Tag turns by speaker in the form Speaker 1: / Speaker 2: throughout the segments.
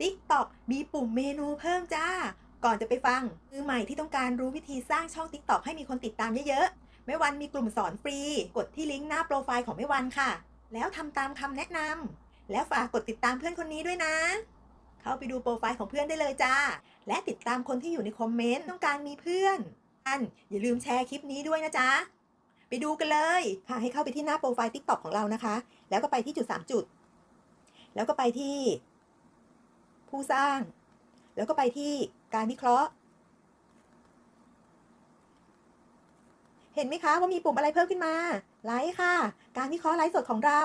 Speaker 1: TikTok มีปุ่มเมนูเพิ่มจ้า ก่อนจะไปฟังมือใหม่ที่ต้องการรู้วิธีสร้างช่อง TikTok ให้มีคนติดตามเยอะๆแม่วันมีกลุ่มสอนฟรี กดที่ลิงก์หน้าโปรไฟล์ของแม่วันค่ะ แล้วทำตามคำแนะนำแล้วฝากกดติดตามเพื่อนคนนี้ด้วยนะ เข้าไปดูโปรไฟล์ของเพื่อนได้เลยจ้า และติดตามคนที่อยู่ในคอมเมนต์ต้องการมีเพื่อนอันอย่าลืมแชร์คลิปนี้ด้วยนะจ๊ะไปดูกันเลยค่ะให้เข้าไปที่หน้าโปรไฟล์ TikTok ของเรานะคะ แล้วก็ไปที่จุด 3 จุด แล้วก็ไปที่ ผู้สร้าง แล้วก็ไปที่การวิเคราะห์ เห็นไหมคะว่ามีปุ่มอะไรเพิ่มขึ้นมา ไลค์ค่ะ การวิเคราะห์ไลฟ์สดของเรา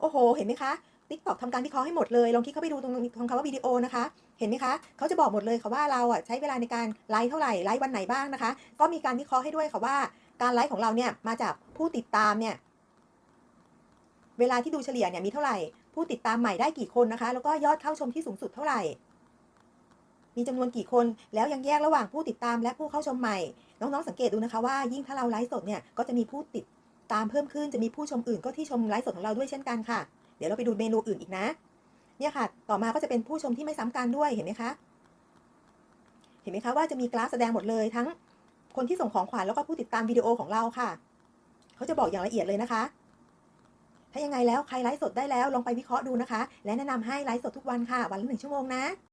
Speaker 1: โอ้โห เห็นไหมคะ TikTok ทำการวิเคราะห์ให้หมดเลย ลองคลิกเข้าไปดูตรงตรงคำว่าวิดีโอนะคะ เห็นไหมคะ เขาจะบอกหมดเลยค่ะว่าเราอะใช้เวลาในการไลฟ์เท่าไหร่ ไลฟ์วันไหนบ้างนะคะ ก็มีการวิเคราะห์ให้ด้วยค่ะว่า การไลฟ์ของเราเนี่ยมาจากผู้ติดตามเนี่ย เวลาที่ดูเฉลี่ยเนี่ยมีเท่าไหร่ ผู้ติดตามใหม่ได้กี่คนนะคะ แล้วก็ยอดเข้าชมที่สูงสุดเท่าไหร่ มีจำนวนกี่คนแล้วยังแยกระหว่างผู้ติดตามและผู้เข้าชมใหม่ น้องๆสังเกตดูนะคะว่ายิ่งถ้าเราไลฟ์สดเนี่ยก็จะมีผู้ติดตามเพิ่มขึ้นจะมีผู้ชมอื่นก็ที่ชมไลฟ์สดของเราด้วยเช่นกันค่ะ เดี๋ยวเราไปดูเมนูอื่นอีกนะ เนี่ยค่ะ ต่อมาก็จะเป็นผู้ชมที่ไม่ซ้ำกันด้วยเห็นไหมคะ เห็นไหมคะว่าจะมีกราฟแสดงหมดเลยทั้งคนที่ส่งของขวัญแล้วก็ผู้ติดตามวิดีโอของเราค่ะ เขาจะบอกอย่างละเอียดเลยนะคะ ถ้ายังไงแล้วใครไลฟ์สดได้แล้วลองไปวิเคราะห์ดูนะคะ และแนะนำให้ไลฟ์สดทุกวันค่ะ วันละหนึ่งชั่วโมงนะ